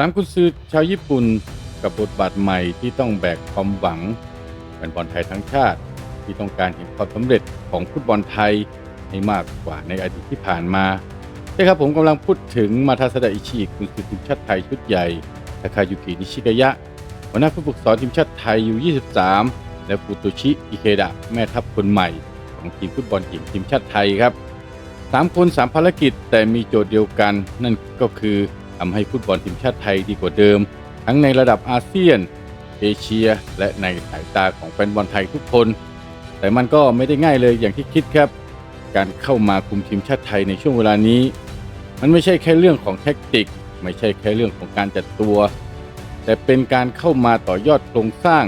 สามกุนซือชาวญี่ปุ่นกับบทบาทใหม่ที่ต้องแบกความหวังแฟนบอลไทยทั้งชาติ ที่ต้องการเห็นความสำเร็จของฟุตบอลไทยให้มากกว่าในอดีตที่ผ่านมาใช่ครับผมกำลังพูดถึงมาทาสดะอิชิกุนซือทีมชาติไทยชุดใหญ่ทาคายุกินิชิกายะหัวหน้าผู้ฝึกสอนทีมชาติไทยอยู่ 23 และฟูโตชิอิเคดะแม่ทัพคนใหม่ของทีมฟุตบอลหญิงทีมชาติไทยครับสามคนสามภารกิจแต่มีโจทย์เดียวกัน นั่นก็คือ ทำให้ฟุตบอลทีมชาติไทยดีกว่าเดิม ทั้งในระดับอาเซียน เอเชีย และในสายตาของแฟนบอลไทยทุกคน แต่มันก็ไม่ได้ง่ายเลยอย่างที่คิดครับ การเข้ามาคุมทีมชาติไทยในช่วงเวลานี้ มันไม่ใช่แค่เรื่องของแท็กติก ไม่ใช่แค่เรื่องของการจัดตัว แต่เป็นการเข้ามาต่อยอดโครงสร้าง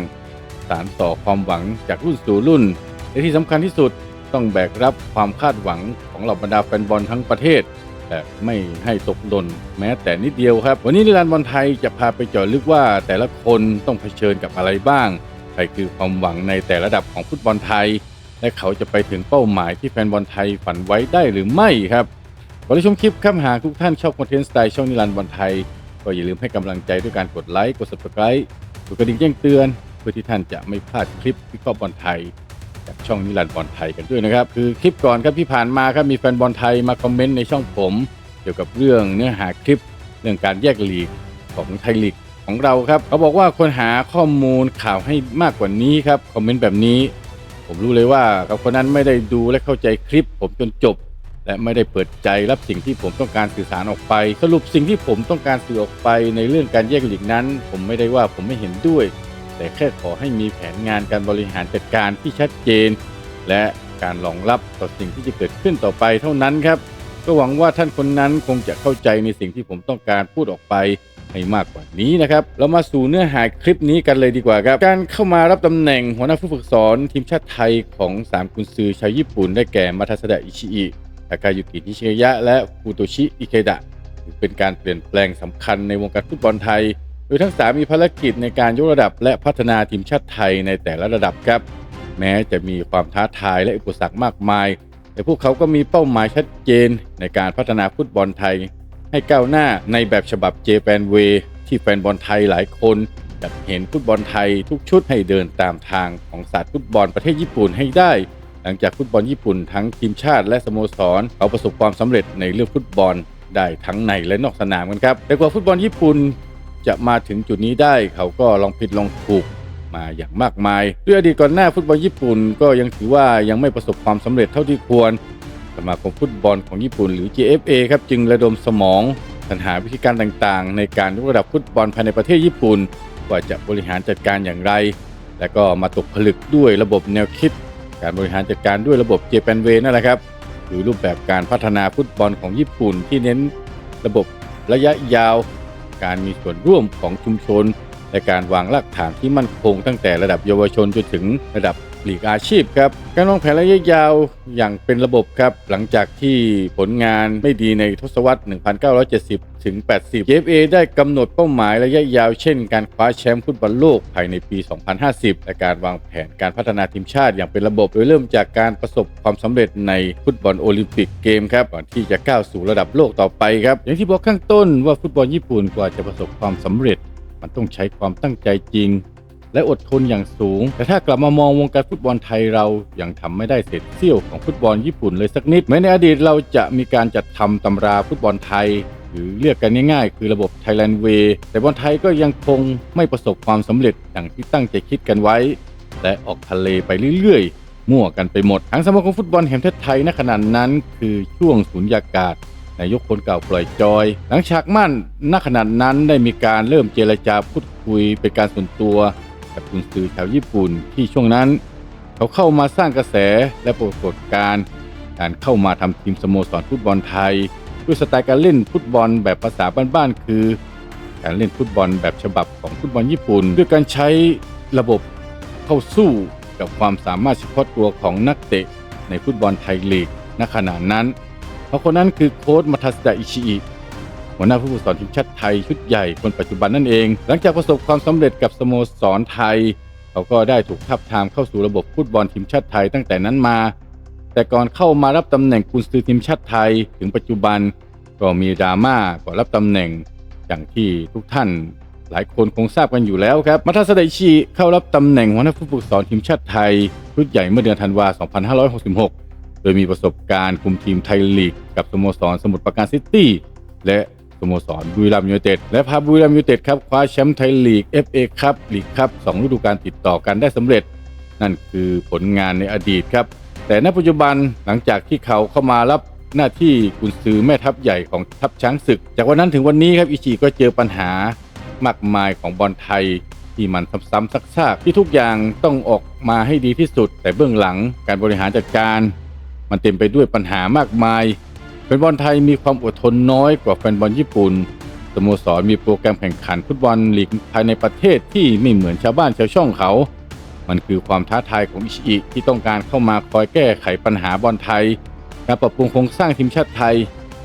สารต่อความหวังจากรุ่นสู่รุ่นและที่สำคัญที่สุดต้องแบกรับความคาดหวังของเหล่าบรรดาแฟนบอลทั้งประเทศ แต่ไม่ให้ตกหล่นแม้แต่นิดเดียวครับ วันนี้นิรันดร์บอลไทยจะพาไปเจาะลึกว่าแต่ละคนต้องเผชิญกับอะไรบ้าง ใครคือความหวังในแต่ระดับของฟุตบอลไทย และเขาจะไปถึงเป้าหมายที่แฟนบอลไทยฝันไว้ได้หรือไม่ครับก่อนที่ชมคลิปครับหากทุกท่านชอบคอนเทนต์สไตล์ช่องนิรันดร์บอลไทย ก็อย่าลืมให้กำลังใจด้วยการกดไลค์กด subscribe กดกระดิ่งแจ้งเตือน เพื่อที่ท่านจะไม่พลาดคลิปวิเคราะห์บอลไทย จากช่องนิรันดร์บอลไทยกันด้วยนะครับ คือคลิปก่อนครับที่ผ่านมาครับมีแฟนบอลไทยมาคอมเมนต์ในช่องผม เกี่ยวกับเรื่องเนื้อหาคลิปเรื่องการแยกลีกของไทยลีกของเราครับเขาบอกว่าควรหาข้อมูลข่าวให้มากกว่านี้ครับคอมเมนต์แบบนี้ ผมรู้เลยว่ากับคนนั้นไม่ได้ดูและเข้าใจคลิป ผมจนจบ และไม่ได้เปิดใจรับสิ่งที่ผมต้องการสื่อสารออกไป สรุปสิ่งที่ผมต้องการสื่อออกไปในเรื่องการแยกลีกนั้น ผมไม่ได้ว่าผมไม่เห็นด้วย แต่แค่ขอให้มีแผนงานการบริหารจัดการที่ชัดเจน และการรองรับต่อสิ่งที่จะเกิดขึ้นต่อไปเท่านั้นครับ ก็หวังว่าท่านคนนั้นคงจะเข้าใจในสิ่งที่ผมต้องการพูดออกไปให้มากกว่านี้นะครับ เรามาสู่เนื้อหาคลิปนี้กันเลยดีกว่าครับ การเข้ามารับตำแหน่งหัวหน้าผู้ฝึกสอนทีมชาติไทยของ3กุนซือชาวญี่ปุ่นได้แก่มาทาสดะอิชิอิทากายุกินิชิยะ และฟูโตชิอิเคดะถือเป็นการเปลี่ยนแปลงสำคัญในวงการฟุตบอลไทย โดยทั้งสามมีภารกิจในการยกระดับและพัฒนาทีมชาติไทยในแต่ละระดับครับ แม้จะมีความท้าทายและอุปสรรคมากมาย แต่พวกเขาก็มีเป้าหมายชัดเจนในการพัฒนาฟุตบอลไทย ให้ก้าวหน้าในแบบฉบับเจแปนเวที่แฟนบอลไทยหลายคนอยากเห็นฟุตบอลไทยทุกชุดให้เดินตามทางของศาสตร์ฟุตบอลประเทศญี่ปุ่นให้ได้ หลังจากฟุตบอลญี่ปุ่นทั้งทีมชาติและสโมสรเขาประสบความสำเร็จในเรื่องฟุตบอลได้ทั้งในและนอกสนามกันครับแต่กว่าฟุตบอลญี่ปุ่น จะมาถึงจุดนี้ได้เขาก็ลองผิดลองถูกมาอย่างมากมายด้วยอดีตก่อนหน้าฟุตบอลญี่ปุ่นก็ยังถือว่ายังไม่ประสบความสำเร็จเท่าที่ควรสมาคมฟุตบอลของญี่ปุ่นหรือ JFA ครับจึงระดมสมองสรรหาวิธีการต่างๆ ในการยกระดับฟุตบอลภายในประเทศญี่ปุ่นว่าจะบริหารจัดการอย่างไร และก็มาตกผลึกด้วยระบบแนวคิด การบริหารจัดการด้วยระบบเจแปนเวนั่นแหละครับคือรูปแบบการพัฒนาฟุตบอลของญี่ปุ่นที่เน้นระบบระยะยาว การมีส่วนร่วมของชุมชน และการวางรากฐานที่มั่นคงตั้งแต่ระดับเยาวชนจนถึงระดับ หลีกอาชีพครับการวางแผนระยะยาวอย่างเป็นระบบครับ หลังจากที่ผลงานไม่ดีในทศวรรษ 1970 ถึง 80 JFA ได้กำหนดเป้าหมายระยะยาวเช่นการคว้าแชมป์ฟุตบอลโลกภายในปี 2050 และการวางแผนการพัฒนาทีมชาติอย่างเป็นระบบ โดยเริ่มจากการประสบความสำเร็จในฟุตบอลโอลิมปิกเกมครับก่อนที่จะก้าวสู่ระดับโลกต่อไปครับ อย่างที่บอกข้างต้นว่าฟุตบอลญี่ปุ่นกว่าจะประสบความสำเร็จ มันต้องใช้ความตั้งใจจริง และอดทนอย่างสูง แต่ถ้ากลับมามองวงการฟุตบอลไทยเรายังทำไม่ได้เศษเสี้ยวของฟุตบอลญี่ปุ่นเลยสักนิดแม้ในอดีตเราจะมีการจัดทำตำราฟุตบอลไทยหรือเรียกกันง่ายๆ คือระบบ Thailand Way แต่บอลไทยก็ยังคงไม่ประสบความสำเร็จอย่างที่ตั้งใจคิดกันไว้ และออกทะเลไปเรื่อยๆ มั่วกันไปหมด ทางสมาคมฟุตบอลแห่งประเทศไทยณขณะนั้นคือช่วงสุญญากาศนายกคนเก่าปล่อยจอย หลังฉากมั่นณขณะนั้นได้มีการเริ่มเจรจาพูดคุยเป็นการส่วนตัว กับกุนซือชาวญี่ปุ่นที่ช่วงนั้น เขาเข้ามาสร้างกระแสและปรากฏการณ์การเข้ามาทำทีมสโมสรฟุตบอลไทย ด้วยสไตล์การเล่นฟุตบอลแบบภาษาบ้านๆคือ การเล่นฟุตบอลแบบฉบับของฟุตบอลญี่ปุ่น ด้วยการใช้ระบบเข้าสู้กับความสามารถเฉพาะตัวของนักเตะในฟุตบอลไทยลีกณขณะนั้นเพราะคนนั้นคือโค้ชมาทาสดะอิชิอิ หัวหน้าผู้ฝึกสอนทีมชาติไทยชุดใหญ่คนปัจจุบันนั่นเอง หลังจากประสบความสำเร็จกับสโมสรไทย เขาก็ได้ถูกทับทามเข้าสู่ระบบฟุตบอลทีมชาติไทยตั้งแต่นั้นมา แต่ก่อนเข้ามารับตำแหน่งกุนซือทีมชาติไทยถึงปัจจุบันก็มีดราม่าก่อนรับตำแหน่งอย่างที่ทุกท่านหลายคนคงทราบกันอยู่แล้วครับ มาทาสไดชิเข้ารับตำแหน่งหัวหน้าผู้ฝึกสอนทีมชาติไทยชุดใหญ่เมื่อเดือนธันวาคม2566 โดยมีประสบการณ์คุมทีมไทยลีกกับสโมสรสมุทรปราการซิตี้และ สโมสรบุรีรัมย์ยูไนเต็ดและพาบุรีรัมย์ยูไนเต็ดครับคว้าแชมป์ไทยลีก FA คัพลีกคัพสองฤดูกาลติดต่อกันได้สำเร็จ นั่นคือผลงานในอดีตครับ แต่ณปัจจุบันหลังจากที่เขาเข้ามารับหน้าที่กุนซือแม่ทัพใหญ่ของทัพช้างศึก จากวันนั้นถึงวันนี้ครับอิชิก็เจอปัญหามากมายของบอลไทยที่มันซ้ำๆซักๆที่ทุกอย่างต้องออกมาให้ดีที่สุด แต่เบื้องหลังการบริหารจัดการ มันเต็มไปด้วยปัญหามากมาย นบอลไทยมีความอดทนน้อยกว่าแฟนบอลญี่ปุ่น สโมสรมีโปรแกรมแข่งขันฟุตบอลลีกภายในประเทศที่ไม่เหมือนชาวบ้านชาวช่องเขา มันคือความท้าทายของอิชิอิที่ต้องการเข้ามาคอยแก้ไขปัญหาบอลไทยการปรับปรุงโครงสร้างทีมชาติไทย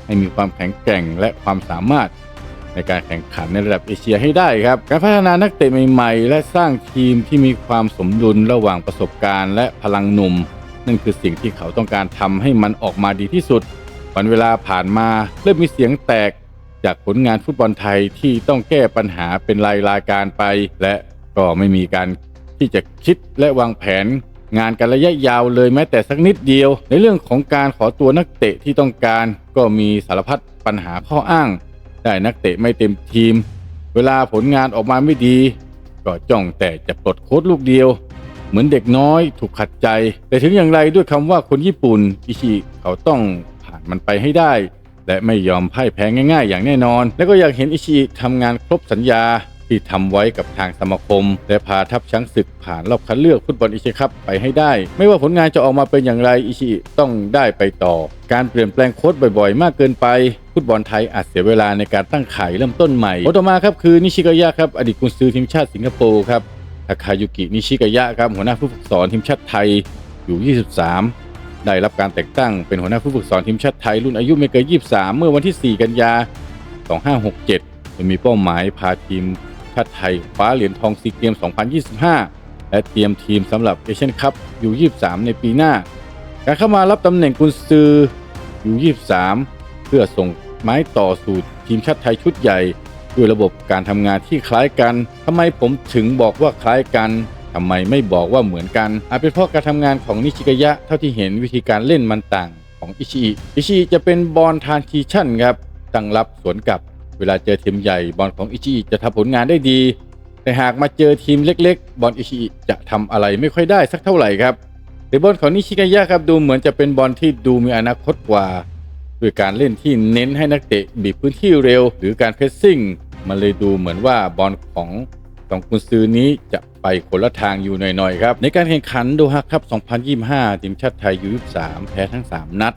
ให้มีความแข็งแกร่งและความสามารถ ในการแข่งขันในระดับเอเชียให้ได้ครับ การพัฒนานักเตะใหม่ๆ และสร้างทีมที่มีความสมดุลระหว่างประสบการณ์ และพลังหนุ่ม นั่นคือสิ่งที่เขาต้องการทำให้มันออกมาดีที่สุด วันเวลาผ่านมาเริ่มมีเสียงแตก จากผลงานฟุตบอลไทยที่ต้องแก้ปัญหาเป็นรายรายการไป และก็ไม่มีการที่จะคิดและวางแผน งานกันระยะยาวเลยแม้แต่สักนิดเดียว ในเรื่องของการขอตัวนักเตะที่ต้องการ ก็มีสารพัดปัญหาข้ออ้าง ได้นักเตะไม่เต็มทีม เวลาผลงานออกมาไม่ดี ก็จ้องแต่จะปลดโค้ดลูกเดียวเหมือนเด็กน้อยถูกขัดใจ แต่ถึงอย่างไรด้วยคำว่าคนญี่ปุ่นอิชิเขาต้อง มันไปให้ได้ และไม่ยอมพ่ายแพ้ง่าย ๆ อย่างแน่นอน และก็อยากเห็นอิชิทำงานครบสัญญาที่ทำไว้กับทางสมาคม และพาทัพช้างศึกผ่านรอบคัดเลือกฟุตบอลอิชิคัพไปให้ได้ ไม่ว่าผลงานจะออกมาเป็นอย่างไรอิชิต้องได้ไปต่อ การเปลี่ยนแปลงโค้ดบ่อยๆ มากเกินไปฟุตบอลไทยอาจเสียเวลาในการตั้งไข่เริ่มต้นใหม่ต่อมาครับคือนิชิกายะครับอดีตกุนซือทีมชาติสิงคโปร์ครับทาคายุกินิชิกายะครับหัวหน้าผู้ฝึกสอนทีมชาติไทยอยู่ 23 ได้รับการแต่งตั้งเป็นหัวหน้าผู้ฝึกสอนทีมชาติไทยรุ่นอายุไม่เกิน 23 เมื่อวันที่ 4 กันยา 2567 โดยมีเป้าหมายพาทีมชาติไทยคว้าเหรียญทองซีเกม 2025 และเตรียมทีมสำหรับเอเชียนคัพยู23ในปีหน้า การเข้ามารับตำแหน่งกุนซือยู23เพื่อส่งไม้ต่อสู่ทีมชาติไทยชุดใหญ่ ด้วยระบบการทำงานที่คล้ายกันทำไมผมถึงบอกว่าคล้ายกัน ทำไมไม่บอกว่าเหมือนกันอาจเป็นเพราะการทำงานของนิชิกายะเท่าที่เห็นวิธีการเล่นมันต่างของอิชิอิอิชิอิจะเป็นบอลทานทีชั่นครับตั้งรับสวนกลับ เวลาเจอทีมใหญ่บอลของอิชิอิจะทำผลงานได้ดี แต่หากมาเจอทีมเล็ก ๆ บอลอิชิอิจะทำอะไรไม่ค่อยได้สักเท่าไหร่ครับแต่บอลของนิชิกายะครับดูเหมือนจะเป็นบอลที่ดูมีอนาคตกว่าด้วยการเล่นที่เน้นให้นักเตะบีบพื้นที่เร็ว หรือการเพรสซิ่ง มันเลยดูเหมือนว่าบอลของสองกุนซือนี้จะ ไปคนละทางอยู่หน่อยๆครับ ในการแข่งขันโดฮาครับ2025 ทีมชาติไทยยู23 แพ้ทั้ง 3 นัด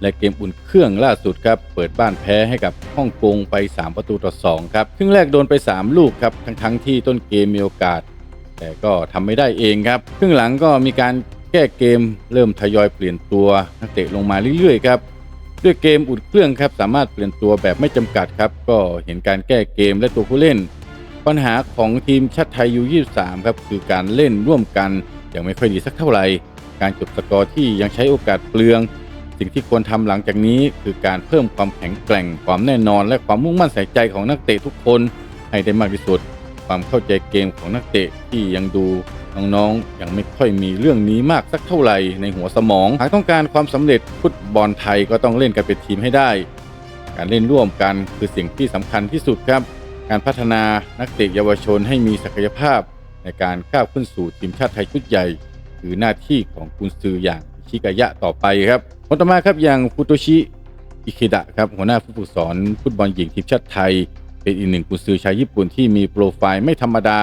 และเกมอุ่นเครื่องล่าสุดครับ เปิดบ้านแพ้ให้กับฮ่องกงไป 3 ประตูต่อ 2 ครับครึ่งแรกโดนไป 3 ลูกครับ ทั้งๆที่ต้นเกมมีโอกาส แต่ก็ทำไม่ได้เองครับครึ่งหลังก็มีการแก้เกมเริ่มทยอยเปลี่ยนตัวนักเตะลงมาเรื่อยๆครับด้วยเกมอุ่นเครื่องครับสามารถเปลี่ยนตัวแบบไม่จำกัดครับก็เห็นการแก้เกมและตัวผู้เล่น ปัญหาของทีมชาติไทยยู23 ครับ คือการเล่นร่วมกันยังไม่ค่อยดีสักเท่าไหร่ การจบสกอร์ที่ยังใช้โอกาสเปลือง สิ่งที่ควรทำหลังจากนี้ คือการเพิ่มความแข็งแกร่งความแน่นอน และความมุ่งมั่นใส่ใจของนักเตะทุกคนให้ได้มากที่สุด ความเข้าใจเกมของนักเตะที่ยังดูน้องๆยังไม่ค่อยมีเรื่องนี้มากสักเท่าไหร่ในหัวสมอง หากต้องการความสำเร็จฟุตบอลไทยก็ต้องเล่นกันเป็นทีมให้ได้ การเล่นร่วมกันคือสิ่งที่สำคัญที่สุดครับ การพัฒนานักเตะเยาวชนให้มีศักยภาพในการก้าวขึ้นสู่ทีมชาติไทยชุดใหญ่ คือหน้าที่ของกุนซืออย่างชิกายะต่อไปครับคนต่อมาครับอย่างฟุโตชิอิเคดะครับหัวหน้าผู้ฝึกสอนฟุตบอลหญิงทีมชาติไทย เป็นอีกหนึ่งกุนซือชาวญี่ปุ่นที่มีโปรไฟล์ไม่ธรรมดา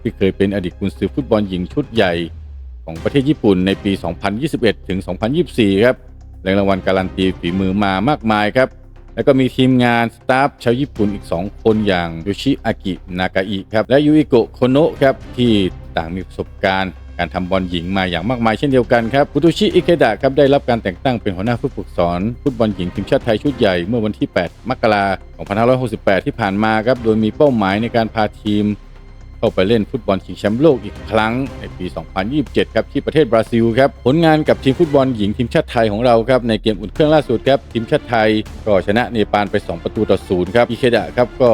ที่เคยเป็นอดีตกุนซือฟุตบอลหญิงชุดใหญ่ ของประเทศญี่ปุ่นในปี 2021 ถึง 2024 ครับแรงรางวัลการันตีฝีมือมามากมายครับ แล้วก็มีทีมงานสตาฟชาวญี่ปุ่นอีก 2 คนอย่างโยชิอากินากาอิครับและยูอิโกะโคโนะครับที่ต่างมีประสบการณ์การทำบอลหญิงมาอย่างมากมายเช่นเดียวกันครับฟุตุชิอิเคดะครับได้รับการแต่งตั้งเป็นหัวหน้าผู้ฝึกสอนฟุตบอลหญิงทีมชาติไทยชุดใหญ่เมื่อวันที่ 8 มกราคม 2568 ที่ผ่านมาครับโดยมีเป้าหมายในการพาทีม เข้าไปเล่นฟุตบอลชิงแชมป์โลกอีกครั้งในปี 2027 ครับที่ประเทศบราซิลครับผลงานกับทีมฟุตบอลหญิงทีมชาติไทยของเราครับในเกมอุ่นเครื่องล่าสุดครับทีมชาติไทยก็ชนะเนปาลไป 2 ประตูต่อศูนย์ครับอิเคดะครับก็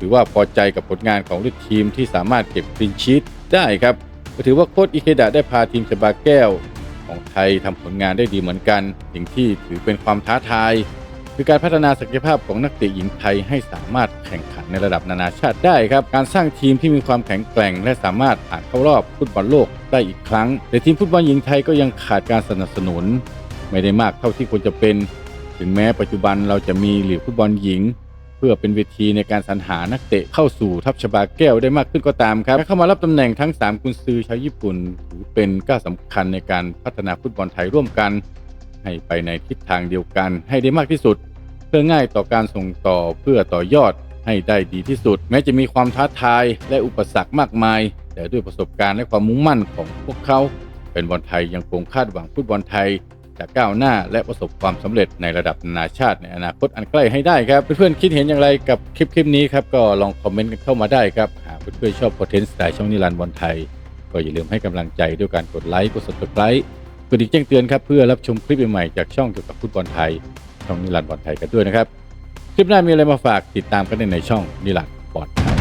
ถือว่าพอใจกับผลงานของลูกทีมที่สามารถเก็บคลีนชีตได้ครับก็ถือว่าโค้ชอิเคดะได้พาทีมชบาแก้ว ของไทยทำผลงานได้ดีเหมือนกันสิ่งที่ถือเป็นความท้าทาย คือการพัฒนาศักยภาพของนักเตะหญิงไทยให้สามารถแข่งขันในระดับนานาชาติได้ครับ การสร้างทีมที่มีความแข็งแกร่ง และสามารถผ่านเข้ารอบฟุตบอลโลกได้อีกครั้ง แต่ทีมฟุตบอลหญิงไทยก็ยังขาดการสนับสนุน ไม่ได้มากเท่าที่ควรจะเป็น ถึงแม้ปัจจุบันเราจะมีหลีกฟุตบอลหญิง เพื่อเป็นเวทีในการสรรหานักเตะเข้าสู่ทัพชบาแก้วได้มากขึ้นก็ตามครับและเข้ามารับตำแหน่งทั้ง 3 กุนซือชาวญี่ปุ่นถือเป็นก้าวสำคัญในการพัฒนาฟุตบอลไทยร่วมกัน ให้ไปในทิศทางเดียวกันให้ได้มากที่สุด เพื่อง่ายต่อการส่งต่อเพื่อต่อยอดให้ได้ดีที่สุด แม้จะมีความท้าทายและอุปสรรคมากมาย แต่ด้วยประสบการณ์และความมุ่งมั่นของพวกเขาเป็นบอลไทยยังคงคาดหวังฟุตบอลไทยจะก้าวหน้าและประสบความสำเร็จในระดับนานาชาติในอนาคตอันใกล้ให้ได้ครับ เพื่อนๆคิดเห็นอย่างไรกับคลิปคลิปนี้ครับ ก็ลองคอมเมนต์กันเข้ามาได้ครับ หากเพื่อนๆชอบคอนเทนต์สไตล์ช่องนิรันดร์บอลไทย ก็อย่าลืมให้กำลังใจด้วยการกดไลค์กด subscribe กดดิ่งแจ้งเตือนครับเพื่อรับชมคลิปใหม่ๆจากช่องเกี่ยวกับฟุตบอลไทย ช่องนิรันดร์บอลไทยกันด้วยนะครับ คลิปหน้ามีอะไรมาฝากติดตามกันได้ในช่องนิรันดร์บอลไทย